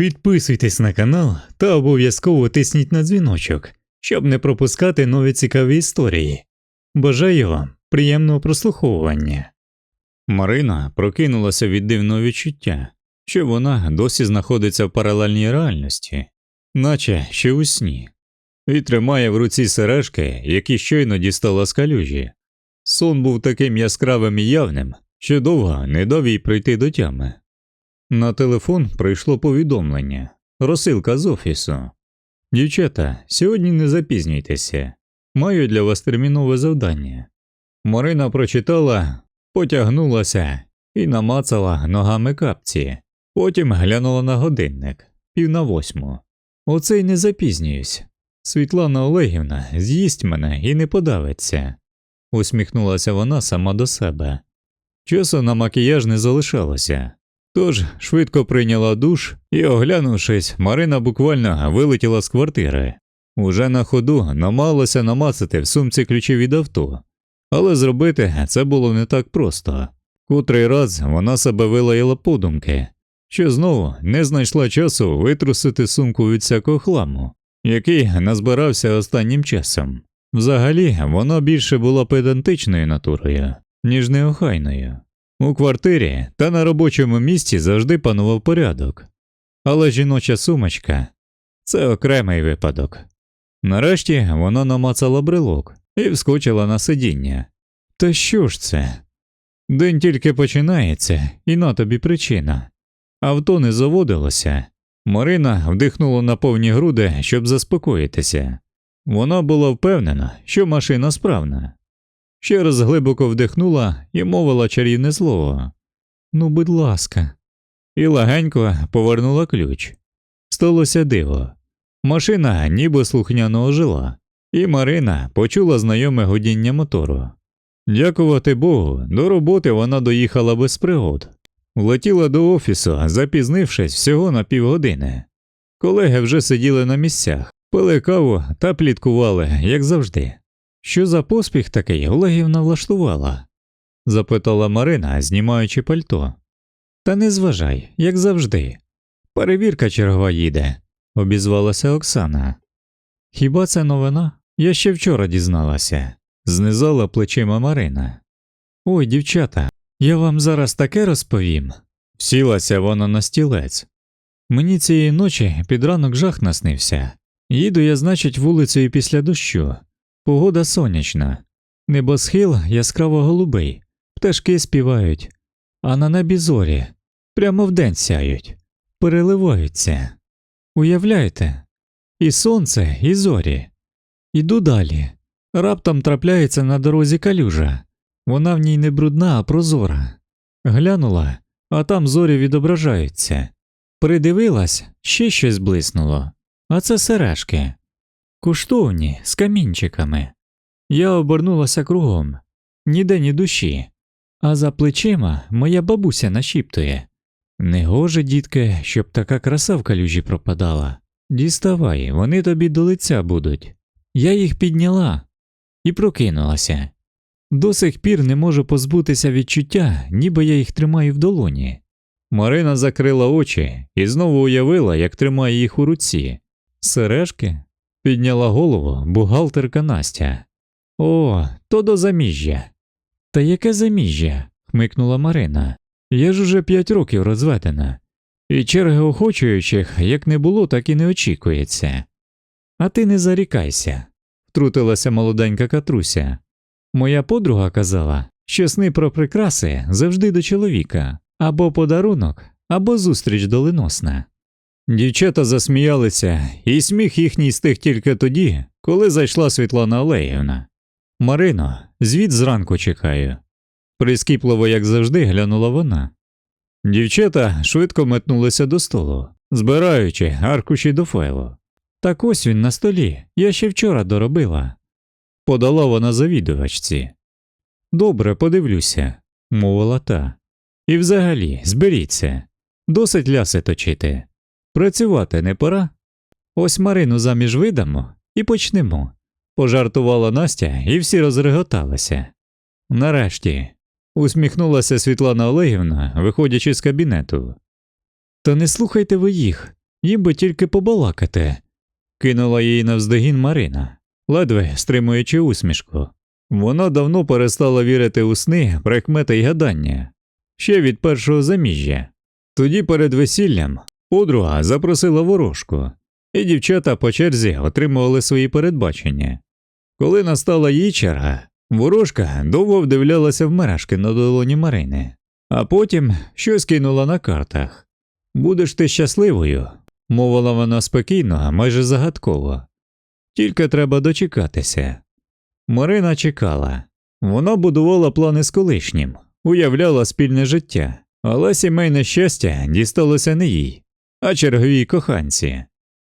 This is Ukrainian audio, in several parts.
Підписуйтесь на канал та обов'язково тисніть на дзвіночок, щоб не пропускати нові цікаві історії. Бажаю вам приємного прослуховування. Марина прокинулася від дивного відчуття, що вона досі знаходиться в паралельній реальності, наче ще у сні, і тримає в руці сережки, які щойно дістала з калюжі. Сон був таким яскравим і явним, що довго не дав їй прийти до тями. На телефон прийшло повідомлення розсилка з офісу. Дівчата, сьогодні не запізнюйтеся. Маю для вас термінове завдання. Марина прочитала, потягнулася і намацала ногами капці. Потім глянула на годинник пів на восьму. Оце й не запізнююсь. Світлана Олегівна з'їсть мене і не подавиться. усміхнулася вона сама до себе. Часу на макіяж не залишалося. Тож швидко прийняла душ і, оглянувшись, Марина буквально вилетіла з квартири. Уже на ходу намагалася намацати в сумці ключі від авто, але зробити це було не так просто. Котрий раз вона себе вилаяла подумки, що знову не знайшла часу витрусити сумку від всякого хламу, який назбирався останнім часом. Взагалі, вона більше була педантичною натурою, ніж неохайною. У квартирі та на робочому місці завжди панував порядок, але жіноча сумочка це окремий випадок. Нарешті вона намацала брелок і вскочила на сидіння. Та що ж це? День тільки починається, і на тобі причина. Авто не заводилося. Марина вдихнула на повні груди, щоб заспокоїтися. Вона була впевнена, що машина справна. Ще раз глибоко вдихнула і мовила чарівне слово. Ну, будь ласка. І легенько повернула ключ. Сталося диво. Машина ніби слухняно ожила, і Марина почула знайоме годіння мотору. Дякувати Богу, до роботи вона доїхала без пригод. Влетіла до офісу, запізнившись всього на півгодини. Колеги вже сиділи на місцях, пили каву та пліткували, як завжди. Що за поспіх такий Олегівна влаштувала? запитала Марина, знімаючи пальто. Та не зважай, як завжди. Перевірка чергова їде, обізвалася Оксана. Хіба це новина? Я ще вчора дізналася, знизала плечима Марина. Ой, дівчата, я вам зараз таке розповім. Сілася вона на стілець. Мені цієї ночі під ранок жах наснився. Їду я, значить, вулицею після дощу. Погода сонячна, небосхил яскраво голубий, пташки співають, а на небі зорі прямо вдень сяють, переливаються. Уявляєте? І сонце, і зорі. Іду далі. Раптом трапляється на дорозі калюжа. Вона в ній не брудна, а прозора. Глянула, а там зорі відображаються. Придивилась, ще щось блиснуло, а це сережки. Коштовні, з камінчиками. Я обернулася кругом, ніде ні душі, а за плечима моя бабуся нашіптує Негоже, дітке, щоб така краса в калюжі пропадала. Діставай, вони тобі до лиця будуть. Я їх підняла і прокинулася. До сих пір не можу позбутися відчуття, ніби я їх тримаю в долоні. Марина закрила очі і знову уявила, як тримає їх у руці. Сережки? Підняла голову бухгалтерка Настя. О, то до заміжжя. Та яке заміжжя? хмикнула Марина. Я ж уже п'ять років розведена, і черги охочуючих як не було, так і не очікується. А ти не зарікайся, втрутилася молоденька Катруся. Моя подруга казала, що сни про прикраси завжди до чоловіка, або подарунок, або зустріч доленосна. Дівчата засміялися, і сміх їхній стих тільки тоді, коли зайшла Світлана Олеївна. Марино, звід зранку чекаю. Прискіпливо, як завжди, глянула вона. Дівчата швидко метнулися до столу, збираючи аркуші до файлу. Так ось він на столі, я ще вчора доробила. Подала вона завідувачці. Добре, подивлюся, мовила та. І взагалі, зберіться, досить ляси точити. Працювати не пора. Ось Марину заміж видамо і почнемо. Пожартувала Настя, і всі розреготалися. Нарешті, усміхнулася Світлана Олегівна, виходячи з кабінету. Та не слухайте ви їх, їм би тільки побалакати, кинула їй навздогін Марина, ледве стримуючи усмішку. Вона давно перестала вірити у сни, прикмети й гадання ще від першого заміжжя. Тоді перед весіллям подруга запросила ворожку, і дівчата по черзі отримували свої передбачення. Коли настала її черга, ворожка довго вдивлялася в мережки на долоні Марини, а потім щось кинула на картах. Будеш ти щасливою, мовила вона спокійно, майже загадково. Тільки треба дочекатися. Марина чекала. Вона будувала плани з колишнім, уявляла спільне життя, але сімейне щастя дісталося не їй, а черговій коханці.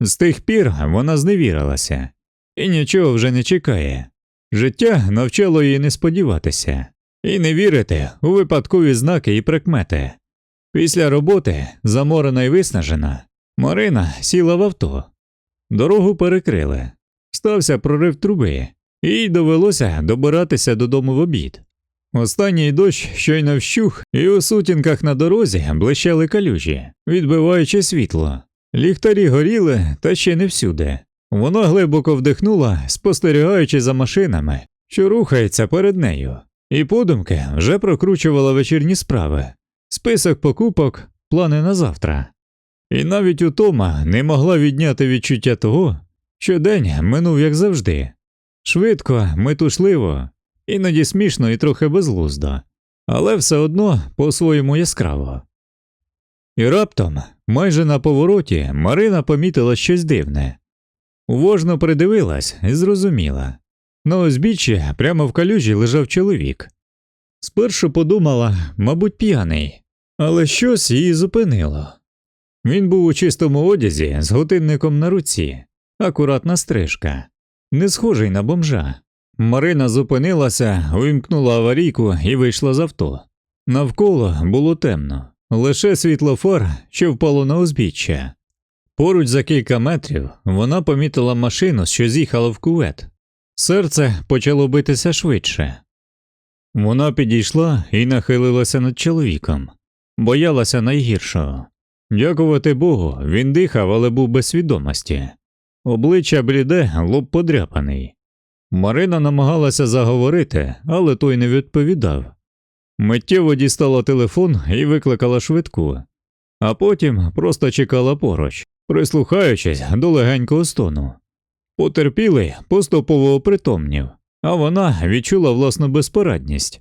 З тих пір вона зневірилася і нічого вже не чекає. Життя навчало її не сподіватися і не вірити у випадкові знаки і прикмети. Після роботи, заморена і виснажена, Марина сіла в авто. Дорогу перекрили. Стався прорив труби, і їй довелося добиратися додому в обід. Останній дощ щойно вщух, і у сутінках на дорозі блищали калюжі, відбиваючи світло. Ліхтарі горіли, та ще не всюди. Вона глибоко вдихнула, спостерігаючи за машинами, що рухається перед нею, і подумки вже прокручувала вечірні справи, список покупок, плани на завтра. І навіть утома не могла відняти відчуття того, що день минув як завжди. Швидко, метушливо, іноді смішно і трохи безглуздо, але все одно по-своєму яскраво. І раптом, майже на повороті, Марина помітила щось дивне. Уважно придивилась і зрозуміла. На узбіччі прямо в калюжі лежав чоловік. Спершу подумала, мабуть, п'яний, але щось її зупинило. Він був у чистому одязі з годинником на руці, акуратна стрижка, не схожий на бомжа. Марина зупинилася, увімкнула аварійку і вийшла з авто. Навколо було темно, лише світло фар, що впало на узбіччя. Поруч за кілька метрів вона помітила машину, що з'їхала в кувет. Серце почало битися швидше. Вона підійшла і нахилилася над чоловіком, боялася найгіршого. Дякувати Богу, він дихав, але був без свідомості. Обличчя бліде, лоб подряпаний. Марина намагалася заговорити, але той не відповідав. Миттєво дістала телефон і викликала швидку, а потім просто чекала поруч, прислухаючись до легенького стону. Потерпілий поступово опритомнів, а вона відчула власну безпорадність,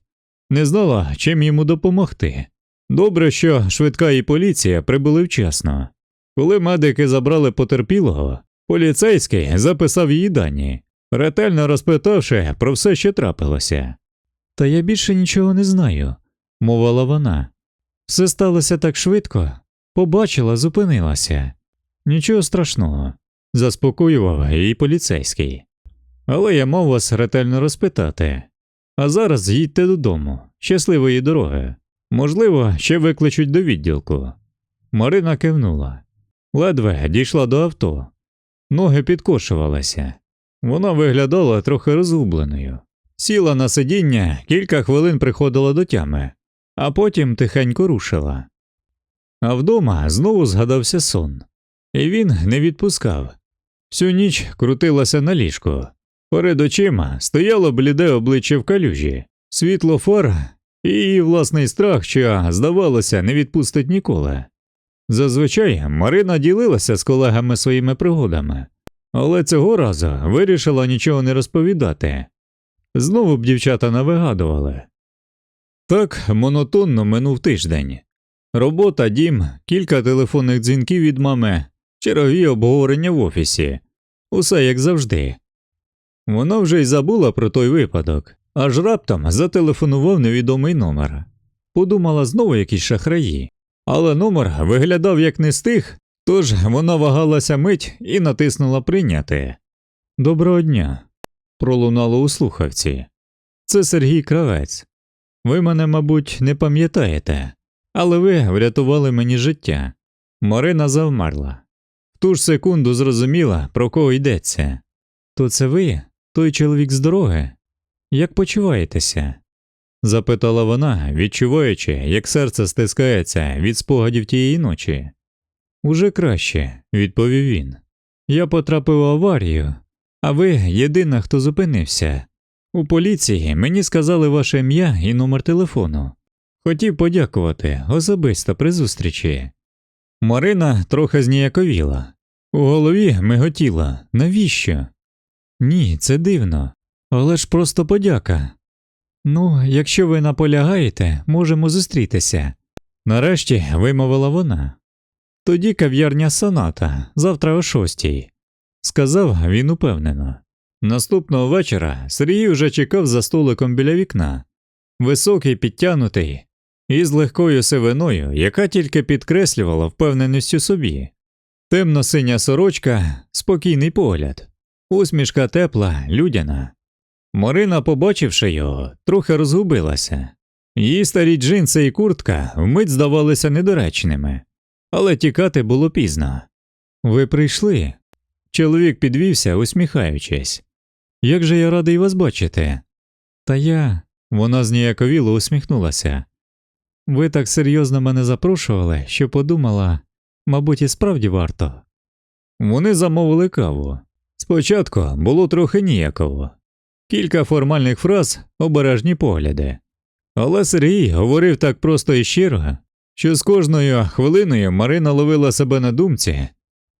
не знала, чим йому допомогти. Добре, що швидка і поліція прибули вчасно. Коли медики забрали потерпілого, поліцейський записав її дані, ретельно розпитавши про все, що трапилося. Та я більше нічого не знаю, мовила вона. Все сталося так швидко, побачила, зупинилася. Нічого страшного, заспокоював її поліцейський. Але я мав вас ретельно розпитати. А зараз їдьте додому, щасливої дороги. Можливо, ще викличуть до відділку. Марина кивнула. Ледве дійшла до авто. Ноги підкошувалися. Вона виглядала трохи розгубленою. Сіла на сидіння, кілька хвилин приходила до тями, а потім тихенько рушила. А вдома знову згадався сон, і він не відпускав. Всю ніч крутилася на ліжку. Перед очима стояло бліде обличчя в калюжі, світло фар і її власний страх, що, здавалося, не відпустить ніколи. Зазвичай Марина ділилася з колегами своїми пригодами, але цього разу вирішила нічого не розповідати. Знову б дівчата не вигадували. Так монотонно минув тиждень. Робота, дім, кілька телефонних дзвінків від мами, чергові обговорення в офісі, усе як завжди. Вона вже й забула про той випадок, аж раптом зателефонував невідомий номер. Подумала знову якісь шахраї, але номер виглядав як не з тих, тож вона вагалася мить і натиснула прийняти. Доброго дня. пролунало у слухавці. Це Сергій Кравець. Ви мене, мабуть, не пам'ятаєте, але ви врятували мені життя. Марина завмерла. В ту ж секунду зрозуміла, про кого йдеться. То це ви, той чоловік з дороги? Як почуваєтеся? запитала вона, відчуваючи, як серце стискається від спогадів тієї ночі. Уже краще, відповів він. Я потрапив в аварію, а ви єдина, хто зупинився. У поліції мені сказали ваше ім'я і номер телефону. Хотів подякувати особисто при зустрічі. Марина трохи зніяковіла. У голові миготіла. Навіщо? Ні, це дивно. Але ж просто подяка. Ну, якщо ви наполягаєте, можемо зустрітися. Нарешті вимовила вона. Тоді кав'ярня соната, завтра о шостій, сказав він упевнено. Наступного вечора Сергій вже чекав за столиком біля вікна, високий, підтянутий, і з легкою сивиною, яка тільки підкреслювала впевненість у собі. Темно синя сорочка, спокійний погляд, усмішка тепла, людяна. Марина, побачивши його, трохи розгубилася. Її старі джинси і куртка вмить здавалися недоречними, але тікати було пізно. Ви прийшли. Чоловік підвівся, усміхаючись. Як же я радий вас бачити. Та я. Вона зніяковіло усміхнулася. Ви так серйозно мене запрошували, що подумала, мабуть, і справді варто. Вони замовили каву. Спочатку було трохи ніяково, кілька формальних фраз, обережні погляди. Але Сергій говорив так просто і щиро, що з кожною хвилиною Марина ловила себе на думці,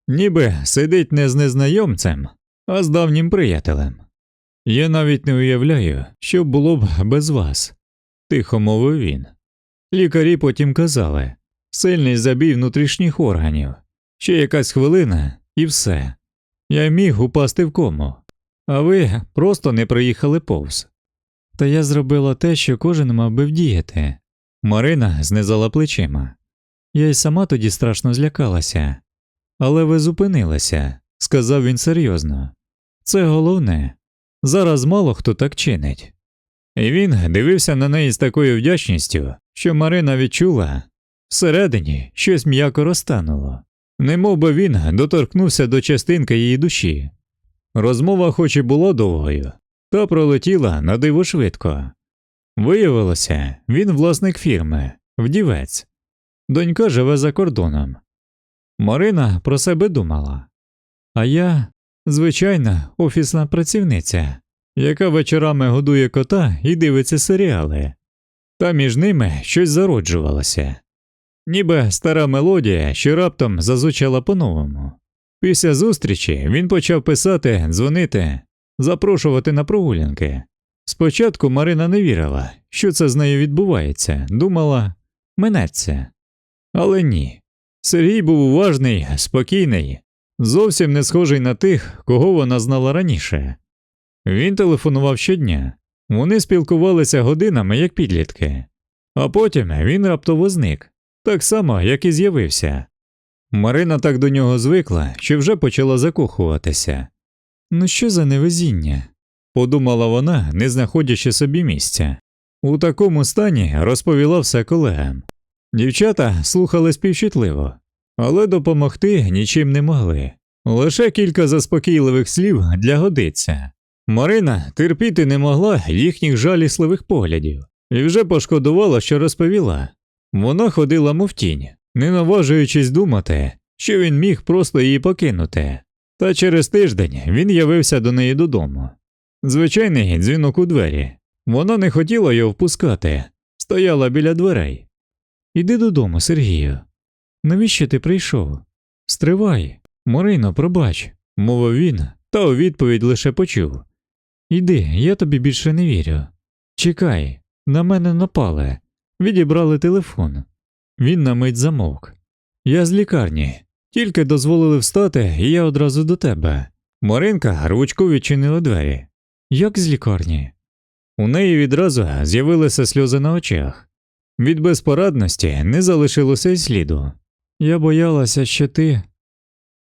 ніби сидить не з незнайомцем, а з давнім приятелем. Я навіть не уявляю, що було б без вас, тихо мовив він. Лікарі потім казали сильний забій внутрішніх органів, ще якась хвилина і все. Я міг упасти в кому, а ви просто не приїхали повз. Та я зробила те, що кожен мав би вдіяти. Марина знизала плечима. Я й сама тоді страшно злякалася. Але ви зупинилися, сказав він серйозно. Це головне. Зараз мало хто так чинить. І він дивився на неї з такою вдячністю, що Марина відчула всередині щось м'яко розтануло, немов би він доторкнувся до частинки її душі. Розмова, хоч і була довгою, та пролетіла на диво швидко. Виявилося, він власник фірми, вдівець. Донька живе за кордоном. Марина про себе думала. А я, звичайна офісна працівниця, яка вечорами годує кота і дивиться серіали, та між ними щось зароджувалося, ніби стара мелодія, що раптом зазвучала по-новому. Після зустрічі він почав писати, дзвонити, запрошувати на прогулянки. Спочатку Марина не вірила, що це з нею відбувається, думала, минеться. Але ні. Сергій був уважний, спокійний, зовсім не схожий на тих, кого вона знала раніше. Він телефонував щодня, вони спілкувалися годинами, як підлітки, а потім він раптово зник, так само, як і з'явився. Марина так до нього звикла, що вже почала закохуватися. Ну що за невезіння? Подумала вона, не знаходячи собі місця. У такому стані розповіла все колегам. Дівчата слухали співчутливо, але допомогти нічим не могли. Лише кілька заспокійливих слів для годиться. Марина терпіти не могла їхніх жалісливих поглядів і вже пошкодувала, що розповіла. Вона ходила мов тінь, не наважуючись думати, що він міг просто її покинути. Та через тиждень він явився до неї додому. Звичайний дзвінок у двері. Вона не хотіла його впускати, стояла біля дверей. Іди додому, Сергію. Навіщо ти прийшов? Стривай, Марино, пробач, мовив він, та у відповідь лише почув. Іди, я тобі більше не вірю. Чекай, на мене напали, відібрали телефон. Він на мить замовк. Я з лікарні, тільки дозволили встати, і я одразу до тебе. Маринка рвучко відчинила двері. Як з лікарні? У неї відразу з'явилися сльози на очах. Від безпорадності не залишилося й сліду. Я боялася, що ти.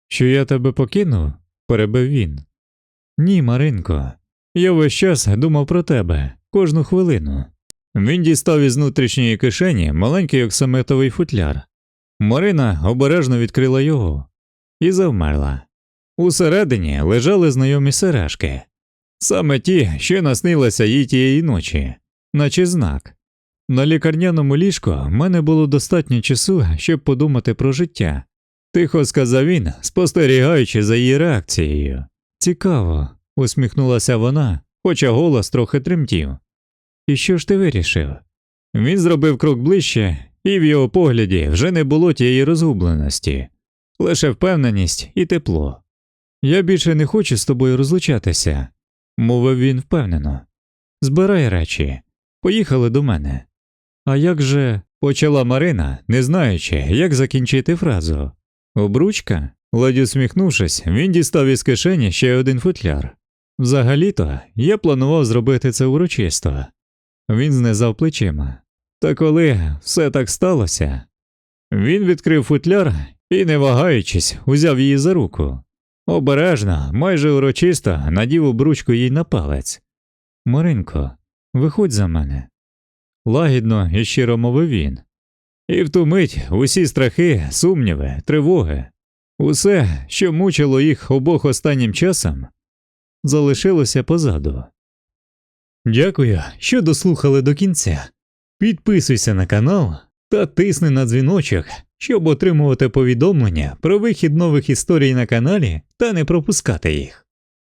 Що я тебе покинув? перебив він. Ні, Маринко, я весь час думав про тебе кожну хвилину. Він дістав із внутрішньої кишені маленький оксаметовий футляр. Марина обережно відкрила його і завмерла. Усередині лежали знайомі сережки, саме ті, що наснилися їй тієї ночі, наче знак. На лікарняному ліжку мене було достатньо часу, щоб подумати про життя. тихо сказав він, спостерігаючи за її реакцією. Цікаво, усміхнулася вона, хоча голос трохи тремтів. І що ж ти вирішив? Він зробив крок ближче, і в його погляді вже не було тієї розгубленості, лише впевненість і тепло. Я більше не хочу з тобою розлучатися, мовив він впевнено. Збирай речі, поїхали до мене. А як же, почала Марина, не знаючи, як закінчити фразу. Обручка? ледь усміхнувшись, він дістав із кишені ще один футляр. Взагалі-то я планував зробити це урочисто. Він знизав плечима. Та коли все так сталося, він відкрив футляр і, не вагаючись, узяв її за руку. Обережно, майже урочисто надів обручку їй на палець. Маринко, виходь за мене. Лагідно і щиро мовив він. І в ту мить усі страхи, сумніви, тривоги, усе, що мучило їх обох останнім часом, залишилося позаду. Дякую, що дослухали до кінця. Підписуйся на канал та тисни на дзвіночок, щоб отримувати повідомлення про вихід нових історій на каналі та не пропускати їх.